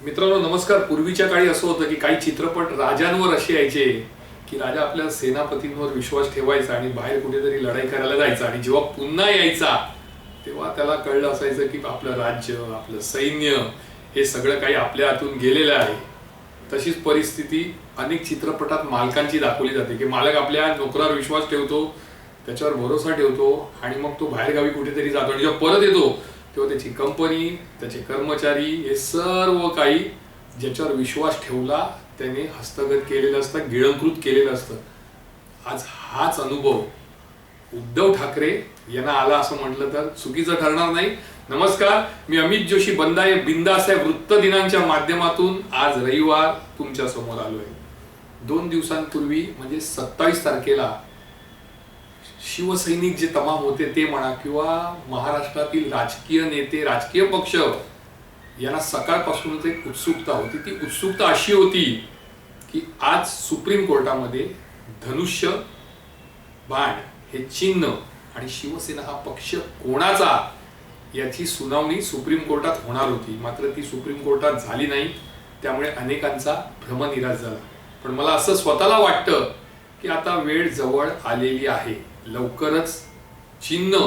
मित्रांनो नमस्कार. पूर्वीच्या काळी असं होतं की काही चित्रपट राजांवर असे यायचे की राजा आपल्या सेनापतींवर विश्वास ठेवायचा आणि बाहेर कुठेतरी लढाई करायला जायचा. आणि जेव्हा पुन्हा यायचा तेव्हा त्याला कळलं असायचं की आपलं राज्य आपलं सैन्य हे सगळं काही आपल्या हातून गेलेलं आहे. तशीच परिस्थिती अनेक चित्रपटात मालकांची दाखवली जाते की मालक आपल्या नोकरावर विश्वास ठेवतो त्याच्यावर भरोसा ठेवतो आणि मग तो बाहेरगावी कुठेतरी जातो आणि जेव्हा परत येतो किंवा त्याची कंपनी त्याचे कर्मचारी हे सर्व काही ज्याच्यावर विश्वास ठेवला त्याने हस्तगत केलेलं असतं गिळंकृत केलेलं असतं. आज हाच अनुभव उद्धव ठाकरे यांना आला असं म्हटलं तर चुकीचं ठरणार नाही. नमस्कार मी अमित जोशी बंदाय बिंदास आहे वृत्त दिनांच्या माध्यमातून आज रविवार तुमच्यासमोर आलोय. दोन दिवसांपूर्वी म्हणजे सत्तावीस तारखेला शिवसैनिक जे तमाम होते ते म्हणा किंवा महाराष्ट्रातील राजकीय नेते राजकीय पक्ष यांना सकाळपासूनच एक उत्सुकता होती. ती उत्सुकता अशी होती की आज सुप्रीम कोर्टामध्ये धनुष्य बाण हे चिन्ह आणि शिवसेना हा पक्ष कोणाचा याची सुनावणी सुप्रीम कोर्टात होणार होती. मात्र ती सुप्रीम कोर्टात झाली नाही. त्यामुळे अनेकांचा भ्रमनिराश झाला. पण मला असं स्वतःला वाटतं की आता वेळ जवळ आलेली आहे. लवकरच चिन्ह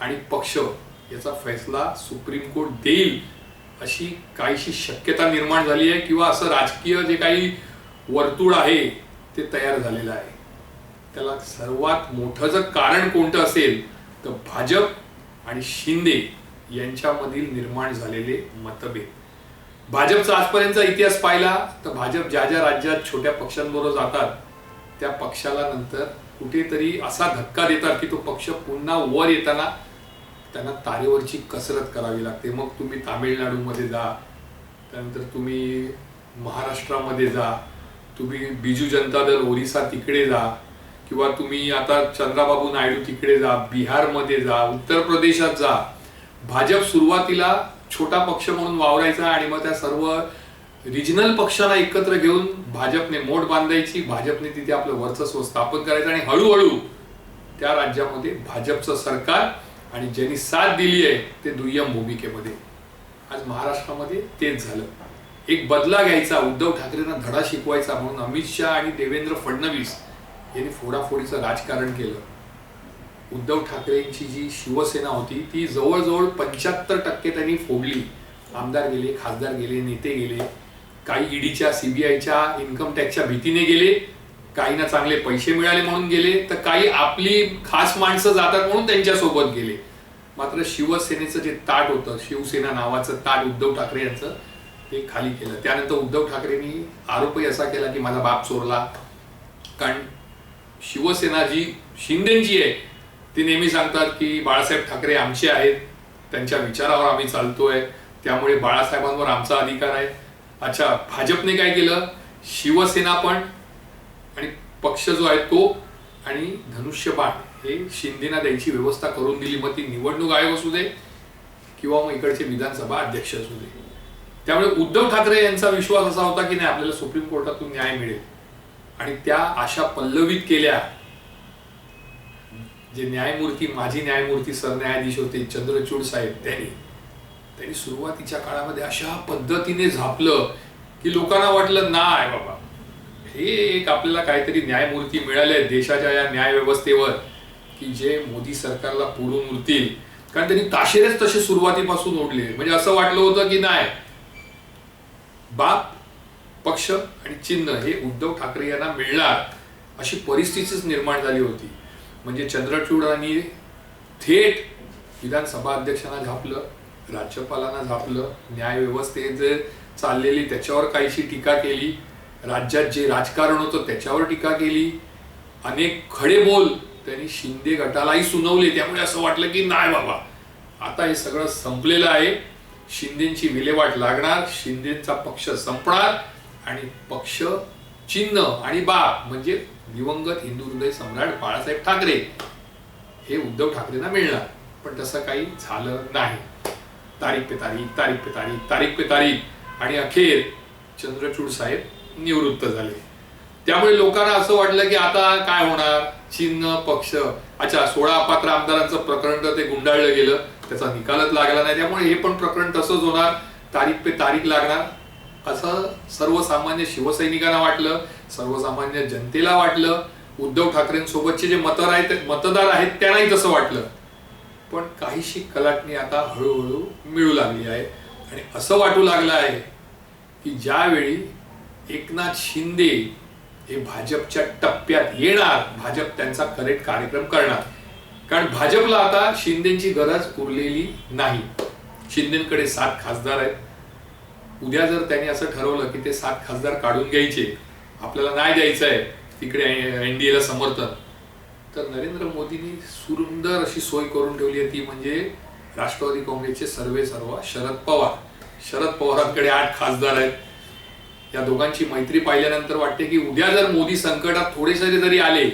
आणि पक्ष याचा फैसला सुप्रीम कोर्ट देईल अशी काहीशी शक्यता निर्माण झाली आहे किंवा असं राजकीय जे काही वर्तुळ आहे ते तयार झालेलं आहे. त्याला सर्वात मोठं जर कारण कोणतं असेल तर भाजप आणि शिंदे यांच्यामधील निर्माण झालेले मतभेद. भाजपचा आजपर्यंतचा इतिहास पाहिला तर भाजप ज्या ज्या राज्यात छोट्या पक्षांबरोबर जातात त्या पक्षाला नंतर कुठेतरी असा धक्का देतात की तो पक्ष पुन्हा वर येताना त्यांना तारेवरची कसरत करावी लागते. मग तुम्ही तामिळनाडूमध्ये जा त्यानंतर तुम्ही महाराष्ट्रामध्ये जा तुम्ही बिजू जनता दल ओरिसा तिकडे जा किंवा तुम्ही आता चंद्राबाबू नायडू तिकडे जा बिहारमध्ये जा उत्तर प्रदेशात जा. भाजप सुरुवातीला छोटा पक्ष म्हणून वावरायचा आणि मग त्या सर्व रिजनल पक्षांना एकत्र घेऊन भाजपने मोठ बांधायची भाजपने तिथे आपलं वर्चस्व स्थापन करायचं आणि हळूहळू त्या राज्यामध्ये भाजपचं सरकार आणि ज्यांनी साथ दिली आहे ते दुय्यम भूमिकेमध्ये. आज महाराष्ट्रामध्ये तेच झालं. एक बदला घ्यायचा उद्धव ठाकरेंना धडा शिकवायचा म्हणून अमित शहा आणि देवेंद्र फडणवीस यांनी फोडाफोडीचं राजकारण केलं. उद्धव ठाकरेंची जी शिवसेना होती ती जवळजवळ पंच्याहत्तर टक्के त्यांनी फोडली. आमदार गेले खासदार गेले नेते गेले. काही ईडीच्या सीबीआयच्या इन्कम टॅक्सच्या भीतीने गेले काहींना चांगले पैसे मिळाले म्हणून गेले तर काही आपली खास माणसं जातात म्हणून त्यांच्यासोबत गेले. मात्र शिवसेनेचं जे ताट होतं शिवसेना नावाचं ताट उद्धव ठाकरे यांचं ते खाली केलं. त्यानंतर उद्धव ठाकरेंनी आरोपही असा केला की माझा बाप चोरला. कारण शिवसेना जी शिंदेची आहे. ती नेहमी सांगतात की बाळासाहेब ठाकरे आमचे आहेत. त्यांच्या विचारावर आम्ही चालतोय. त्यामुळे बाळासाहेबांवर आमचा अधिकार आहे. अच्छा भाजपने काय केलं? शिवसेना पण आणि पक्ष जो आहे तो आणि धनुष्यबाण हे शिंदेना द्यायची व्यवस्था करून दिली. मग ती निवडणूक आयोग असू दे किंवा मग इकडचे विधानसभा अध्यक्ष असू दे. त्यामुळे उद्धव ठाकरे यांचा विश्वास असा होता की नाही आपल्याला सुप्रीम कोर्टातून न्याय मिळेल. आणि त्या आशा पल्लवित केल्या. जे न्यायमूर्ती माजी न्यायमूर्ती सरन्यायाधीश होते चंद्रचूड साहेब त्यांनी. त्यांनी सुरुवातीच्या काळामध्ये अशा पद्धतीने झापलं की लोकांना वाटलं नाही बाबा हे एक आपल्याला काहीतरी न्यायमूर्ती मिळाले देशाच्या या न्याय व्यवस्थेवर की जे मोदी सरकारला पुरून उरतील कारण त्यांनी ताशेरेच तसे सुरुवातीपासून ओढले. म्हणजे असं वाटलं होतं की नाही बाप पक्ष आणि चिन्ह हे उद्धव ठाकरे यांना मिळणार अशी परिस्थितीच निर्माण झाली होती. म्हणजे चंद्रचूडांनी थेट विधानसभा अध्यक्षांना झापलं. राज्यपालांना झापलं. न्यायव्यवस्थेत जे चाललेली त्याच्यावर काहीशी टीका केली. राज्यात जे राजकारण होतं त्याच्यावर टीका केली. अनेक खडे बोल त्यांनी शिंदे गटालाही सुनावले. त्यामुळे असं वाटलं की नाही बाबा आता हे सगळं संपलेलं आहे. शिंदेची विल्हेवाट लागणार शिंदेचा पक्ष संपणार आणि पक्ष चिन्ह आणि बा म्हणजे दिवंगत हिंदू हृदय सम्राट बाळासाहेब ठाकरे. हे उद्धव ठाकरेंना मिळणार पण तसं काही झालं नाही. तारीख पे तारीख तारीख पे तारीख तारीख पे तारीख. आणि अखेर चंद्रचूड साहेब निवृत्त झाले. त्यामुळे लोकांना असं वाटलं की आता काय होणार? चिन्ह पक्ष. अच्छा सोळा अपात्र आमदारांचं प्रकरण तर ते गुंडाळलं गेलं. त्याचा निकालच लागला नाही. त्यामुळे हे पण प्रकरण तसंच होणार. तारीख पे तारीख लागणार. असं सर्वसामान्य शिवसैनिकांना वाटलं. सर्वसामान्य जनतेला वाटलं. उद्धव ठाकरेंसोबतचे जे मतदार आहेत मतदार आहेत त्यांनाही तसं वाटलं. पण काहीशी कलाटणी आता हळूहळू मिळू लागली आहे. आणि असं वाटू लागलं आहे की ज्यावेळी एकनाथ शिंदे हे भाजपच्या टप्प्यात येणार भाजप त्यांचा करेक्ट कार्यक्रम करणार. कारण भाजपला आता शिंदेची गरज उरलेली नाही. शिंदेकडे सात खासदार आहेत. उद्या जर त्यांनी असं ठरवलं की ते सात खासदार काढून घ्यायचे आपल्याला नाही द्यायचं आहे तिकडे एनडीएला समर्थन तर नरेंद्र मोदींनी सुंदर अशी सोय करून ठेवली आहे ती म्हणजे राष्ट्रवादी काँग्रेसचे सर्वे सर्व शरद पवार. शरद पवारांकडे आठ खासदार आहेत. या दोघांची मैत्री पाहिल्यानंतर वाटते की उद्या जर मोदी संकटात थोडेसे जरी आले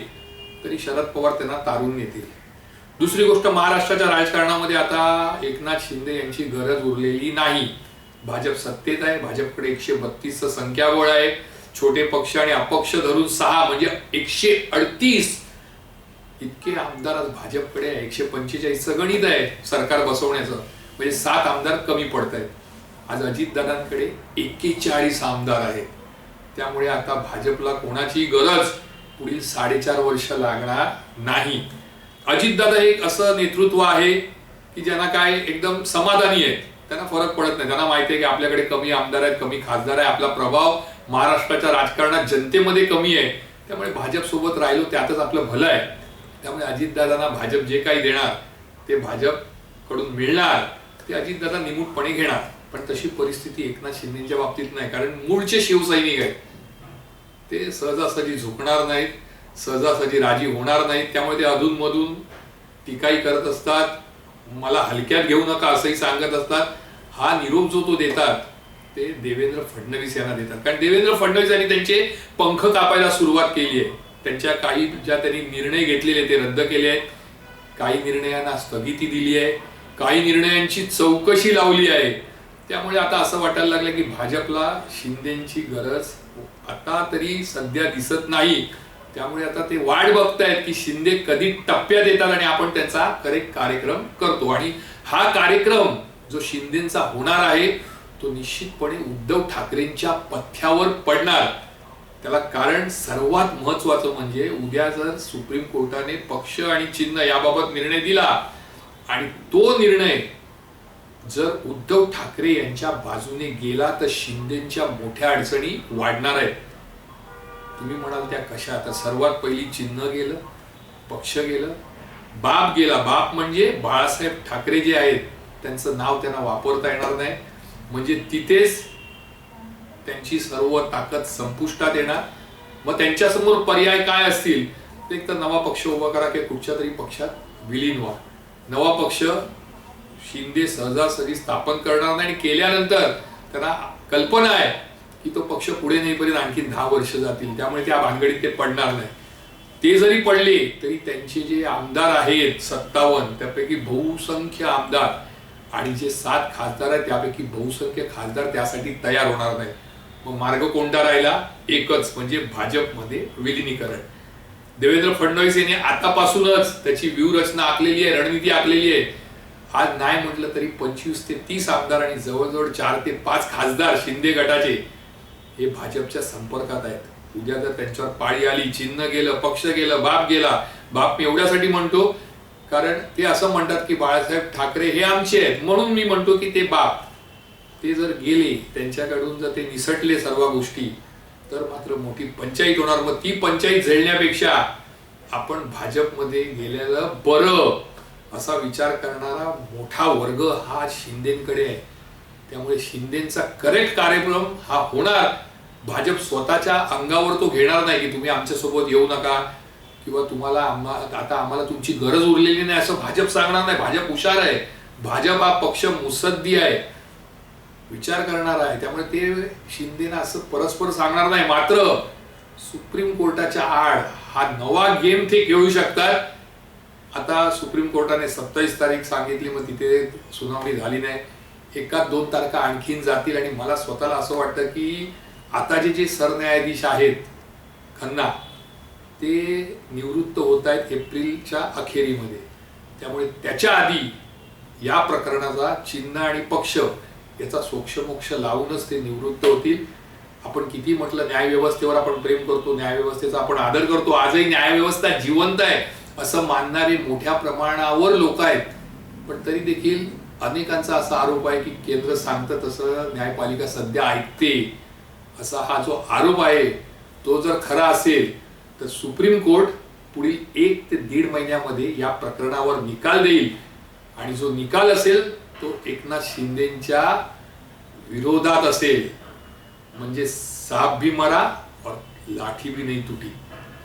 तरी शरद पवार त्यांना तारून नेतील. दुसरी गोष्ट महाराष्ट्राच्या राजकारणामध्ये आता एकनाथ शिंदे यांची गरज उरलेली नाही. भाजप सत्तेत आहे. भाजपकडे एकशे बत्तीसचं संख्याबळ आहे. छोटे पक्ष आणि अपक्ष धरून सहा म्हणजे एकशे अडतीस इतके आमदार आज भाजपकडे एकशे पंचेचाळीसचं गणित आहे सरकार बसवण्याचं. म्हणजे सात आमदार कमी पडत आहेत आज अजितदादांकडे एक्केचाळीस आमदार आहेत. त्यामुळे आता भाजपला कोणाची गरज पुढील साडेचार वर्ष लागणार नाही. अजितदादा एक असं नेतृत्व आहे की ज्यांना काय एकदम समाधानी आहेत. त्यांना फरक पडत नाही. त्यांना माहिती आहे की आपल्याकडे कमी आमदार आहेत कमी खासदार आहे. आपला प्रभाव महाराष्ट्राच्या राजकारणात जनतेमध्ये कमी आहे. त्यामुळे भाजप सोबत राहिलो त्यातच आपलं भलं आहे. त्यामुळे अजितदादांना भाजप जे काही देणार ते भाजपकडून मिळणार ते अजितदादा निमूटपणे घेणार. पण तशी परिस्थिती एकनाथ शिंदेच्या बाबतीत नाही कारण मूळचे शिवसैनिक आहेत. ते सहजासहजी झुकणार नाहीत सहजासहजी राजी होणार नाहीत. त्यामुळे ते अधूनमधून टीकाही करत असतात. मला हलक्यात घेऊ नका असंही सांगत असतात. हा निरोप जो तो देतात ते देवेंद्र फडणवीस यांना देतात. कारण देवेंद्र फडणवीस यांनी त्यांचे पंख कापायला सुरुवात केली आहे. त्यांच्या काही ज्या त्यांनी निर्णय घेतलेले ते रद्द केले आहेत. काही निर्णयांना स्थगिती दिली आहे. काही निर्णयांची चौकशी लावली आहे. त्यामुळे आता असं वाटायला लागलं की भाजपला शिंदेची गरज आता तरी सध्या दिसत नाही. त्यामुळे आता ते वाट बघतायत की शिंदे कधी टप्प्यात येतात आणि आपण त्यांचा करेक्ट कार्यक्रम करतो. आणि हा कार्यक्रम जो शिंदेचा होणार आहे तो निश्चितपणे उद्धव ठाकरेंच्या पथ्यावर पडणार. त्याला कारण सर्वात महत्वाचं म्हणजे उद्या जर सुप्रीम कोर्टाने पक्ष आणि चिन्ह याबाबत निर्णय दिला आणि तो निर्णय जर उद्धव ठाकरे यांच्या बाजूने गेला तर शिंदेच्या मोठ्या अडचणी वाढणार आहेत. तुम्ही म्हणाल त्या कशा? आता सर्वात पहिली चिन्ह गेलं पक्ष गेलं बाप गेला. बाप म्हणजे बाळासाहेब ठाकरे जे आहेत त्यांचं नाव त्यांना वापरता येणार नाही. म्हणजे तिथेच त्यांची सर्व ताकद संपुष्टात येणार. मग त्यांच्यासमोर पर्याय काय असतील? ते एक तर नवा पक्ष उभा करा किंवा कुठच्या तरी पक्षात विलीन व्हा. नवा पक्ष शिंदे सहजासहजी स्थापन करणार नाही आणि केल्यानंतर त्यांना कल्पना आहे की तो पक्ष पुढे नेईपर्यंत आणखी दहा वर्ष जातील. त्यामुळे त्या भानगडीत ते पडणार नाही. ते जरी पडले तरी त्यांचे जे आमदार आहेत सत्तावन्न त्यापैकी बहुसंख्य आमदार आणि जे सात खासदार आहेत त्यापैकी बहुसंख्य खासदार त्यासाठी तयार होणार नाही मग मार्ग कोणता राहिला? एकच म्हणजे भाजपमध्ये विलिनीकरण. देवेंद्र फडणवीस यांनी आतापासूनच त्याची व्यूहरचना आखलेली आहे रणनीती आखलेली आहे. आज नाही म्हटलं तरी पंचवीस ते तीस आमदार आणि जवळजवळ चार ते पाच खासदार शिंदे गटाचे हे भाजपच्या संपर्कात आहेत. उद्या जर त्यांच्यावर पाळी आली चिन्ह गेलं पक्ष गेलं बाप गेला बाप मी एवढ्यासाठी म्हणतो कारण ते असं म्हणतात की बाळासाहेब ठाकरे हे आमचे आहेत. म्हणून मी म्हणतो की ते बाप. ते जर गेले त्यांच्याकडून जर ते निसटले सर्व गोष्टी तर मात्र मोठी पंचायत होणार. मग ती पंचायत झेलण्यापेक्षा आपण भाजपमध्ये गेलेलं बरं असा विचार करणारा मोठा वर्ग हा शिंदेकडे आहे. त्यामुळे शिंदेचा करेक्ट कार्यक्रम हा होणार. भाजप स्वतःच्या अंगावर तो घेणार नाही की तुम्ही आमच्यासोबत येऊ नका किंवा तुम्हाला आम्हा आता आम्हाला तुमची गरज उरलेली नाही असं भाजप सांगणार नाही. भाजप हुशार आहे. भाजप हा पक्ष मुसद्दी आहे. विचार करणार आहे. त्यामुळे ते शिंदेना असं परस्पर सांगणार नाही. मात्र सुप्रीम कोर्टाच्या आड हा नवा गेम ते खेळू शकतात. आता सुप्रीम कोर्टाने सत्तावीस तारीख सांगितली मग तिथे सुनावणी झाली नाही. एका दोन तारखा आणखीन जातील आणि मला स्वतःला असं वाटतं की आताचे जे सरन्यायाधीश आहेत खन्ना ते निवृत्त होत आहेत एप्रिलच्या अखेरीमध्ये. त्यामुळे त्याच्या आधी या प्रकरणाचा चिन्ह आणि पक्ष याचा सोक्षमोक्ष लावूनच ते निवृत्त होतील. आपण किती म्हटलं न्यायव्यवस्थेवर आपण प्रेम करतो न्यायव्यवस्थेचा आपण आदर करतो. आजही न्यायव्यवस्था जिवंत आहे असं मानणारे मोठ्या प्रमाणावर लोक आहेत. पण तरी देखील अनेकांचा असा आरोप आहे की केंद्र सांगतं तसं न्यायपालिका सध्या ऐकते. असा हा जो आरोप आहे तो जर खरा असेल तर सुप्रीम कोर्ट पुढील एक ते दीड महिन्यामध्ये या प्रकरणावर निकाल देईल. आणि जो निकाल असेल तो एकनाथ शिंदेच्या विरोधात असेल म्हणजे साप भी मरा और लाठी भी नाही तुटी.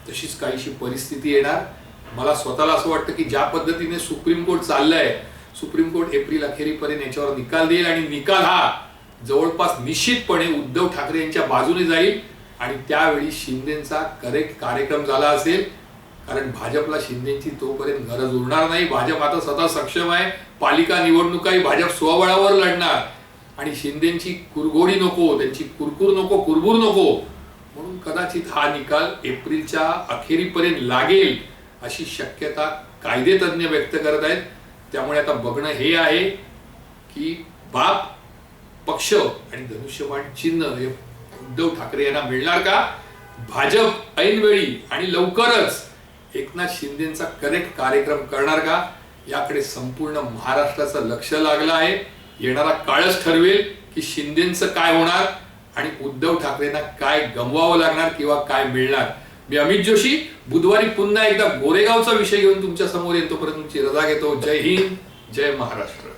तशीच काहीशी परिस्थिती येणार. मला स्वतःला असं वाटतं की ज्या पद्धतीने सुप्रीम कोर्ट चाललंय सुप्रीम कोर्ट एप्रिल अखेरीपर्यंत याच्यावर निकाल देईल आणि निकाल हा जवळपास निश्चितपणे उद्धव ठाकरे यांच्या बाजूने जाईल आणि त्यावेळी शिंदेचा करेक्ट कार्यक्रम झाला असेल. कारण भाजपला शिंदेची तोपर्यंत गरज उरणार नाही. भाजप आता स्वतः सक्षम आहे. पालिका निवडणुकाही भाजप स्वबळावर लढणार. आणि शिंदेची कुरघोडी नको त्यांची कुरकुर नको कुरबुर नको. म्हणून कदाचित हा निकाल एप्रिलच्या अखेरीपर्यंत लागेल अशी शक्यता कायदेतज्ञ व्यक्त करत आहेत. त्यामुळे आता बघणं हे आहे की बाप पक्ष आणि धनुष्यबाण चिन्ह हे उद्धव ठाकरे यांना मिळणार का? भाजप ऐनवेळी आणि लवकरच एकनाथ शिंदेचा करेक्ट कार्यक्रम करणार का? याकडे संपूर्ण महाराष्ट्राचं लक्ष लागलं आहे. येणारा काळच ठरवेल की शिंदेचं काय होणार आणि उद्धव ठाकरेंना काय गमवावं लागणार किंवा काय मिळणार. मी अमित जोशी बुधवारी पुन्हा एकदा गोरेगावचा विषय घेऊन तुमच्यासमोर येतोपर्यंत तुमची रजा घेतो. जय हिंद जय महाराष्ट्र.